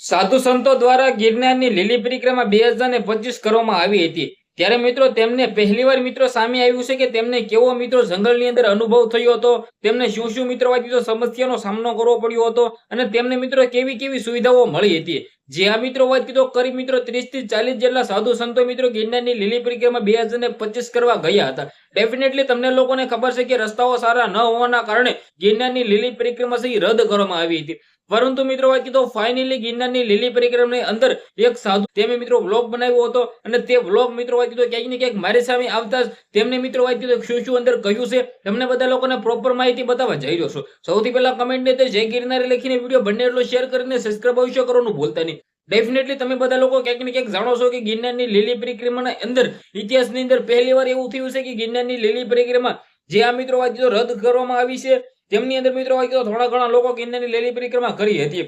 સાધુ સંતો દ્વારા ગિરનારની લીલી પરિક્રમા બે હજાર ને પચીસ કરવામાં આવી હતી. ત્યારે મિત્રો તેમને પહેલીવાર મિત્રો સામે આવ્યું છે કે તેમને કેવો મિત્રો જંગલની અંદર અનુભવ થયો હતો, તેમને શું શું મિત્રો સમસ્યાનો સામનો કરવો પડ્યો હતો અને તેમને મિત્રો કેવી કેવી સુવિધાઓ મળી હતી. જે આ મિત્રો વાત કીધો, કરી મિત્રો ત્રીસથી ચાલીસ જેટલા સાધુ સંતો મિત્રો ગિરનારની લીલી પરિક્રમા બે હજાર ને પચીસ કરવા ગયા હતા. ડેફિનેટલી તમને લોકોને ખબર છે કે રસ્તાઓ સારા ન હોવાના કારણે ગિરનારની લીલી પરિક્રમા છે રદ કરવામાં આવી હતી. પરંતુ મિત્રો વાત કીધો ફાઇનલી ગિરનારની લીલી પરિક્રમાની અંદર એક સાધુ તેમે મિત્રો વ્લોગ બનાવ્યો હતો અને તે વ્લોગ મિત્રો વાત કીધો, ક્યાંક ને ક્યાંક મારી સામે આવતા તેમને મિત્રો વાત કીધો, શું શું અંદર કહ્યું છે, તમને બધા લોકોને પ્રોપર માહિતી બતાવવા જઈ રહ્યો છું. સૌથી પહેલા કમેન્ટની અંદર જય ગિરનારી લખીને વીડિયો બંને એટલો શેર કરીને સબસ્ક્રાઈબ અવશ્ય કરવાનું ભૂલતા નહીં. ડેફિનેટલી તમે બધા લોકો ક્યાંક ને ક્યાંક જાણો છો કે ગિરનારની લીલી પરિક્રમાના અંદર, ઇતિહાસની અંદર પહેલી વાર એવું થયું છે કે ગિરનારની લીલી પરિક્રમા, જે આ મિત્રો વાત કીધો રદ કરવામાં આવી છે, તેમની અંદર મિત્રો વાત કીધો થોડા ઘણા લોકો ગિરનારની લીલી પરિક્રમા કરી હતી.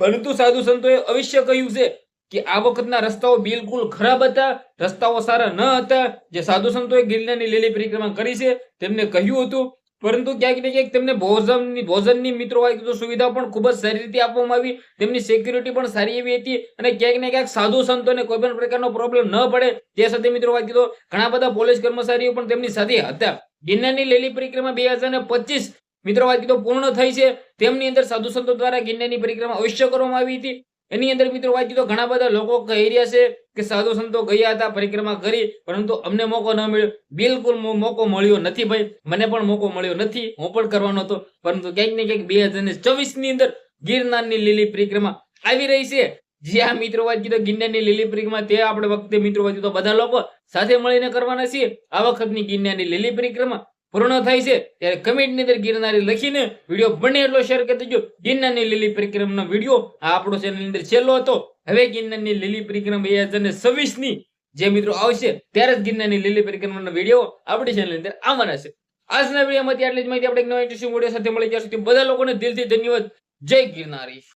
પરંતુ સાધુ સંતોએ અવશ્ય કહ્યું છે કે આ વખતના રસ્તાઓ બિલકુલ ખરાબ હતા, રસ્તાઓ સારા ન હતા. જે સાધુ સંતોએ ગિરનારની લીલી પરિક્રમા કરી છે, તેમને કહ્યું હતું પરંતુ ક્યાંક ને ક્યાંક તેમને ભોજનની ભોજનની મિત્રો કીધું સુવિધા પણ ખૂબ જ સારી રીતે આપવામાં આવી. તેમની સિક્યુરિટી પણ સારી એવી હતી અને ક્યાંક ને ક્યાંક સાધુ સંતોને કોઈ પણ પ્રકારનો પ્રોબ્લેમ ન પડે તે સાથે મિત્રો કીધો. ઘણા બધા પોલીસ કર્મચારીઓ પણ તેમની સાથે હતા. ગિરનારની લેલી પરિક્રમા બે હજાર પચીસ મિત્રો વાત કીધો પૂર્ણ થઈ છે. તેમની અંદર સાધુ સંતો દ્વારા ગિરનારની પરિક્રમા અવશ્ય કરવામાં આવી હતી. એની અંદર મિત્રો વાંચ્યું તો ઘણા બધા લોકો કહી રહ્યા છે કે સાધુ સંતો ગયા હતા, પરિક્રમા કરી, પરંતુ અમને મોકો ન મળ્યો. બિલકુલ મોકો મળ્યો નથી ભાઈ. મને પણ મોકો મળ્યો નથી. હું પણ કરવાનો હતો. પરંતુ ક્યાંક ને ક્યાંક બે હજાર ને ચોવીસની અંદર ગિરનારની લીલી પરિક્રમા આવી રહી છે. જે આ મિત્રો વાત કીધો ગિરનારની લીલી પરિક્રમા તે આપણે વખતે મિત્રો વાત કીધો બધા લોકો સાથે મળીને કરવાના છીએ. આ વખતની ગિરનારની લીલી પરિક્રમા પૂર્ણ થાય છે, ત્યારે કમેન્ટની અંદર ગિરનારી લખીને વીડિયો બને એટલો શેર કરી દેજો. ગિરનારની લીલી પરિક્રમાનો વીડિયો આ આપણો ચેનલની અંદર છેલ્લો હતો. હવે ગિરનારની લીલી પરિક્રમા બે હજાર ને છવ્વીસની જે મિત્રો આવશે, ત્યારે જ ગિરનારની લીલી પરિક્રમાનો વીડિયો આપણી ચેનલની અંદર આવવાના છે. આજના વિડીયોમાંથી આટલી જ માહિતી આપણે એક નવા ઇન્ટરેસ્ટિંગ વીડિયો સાથે મળી. જશે બધા લોકોને દિલથી ધન્યવાદ. જય ગિરનારી.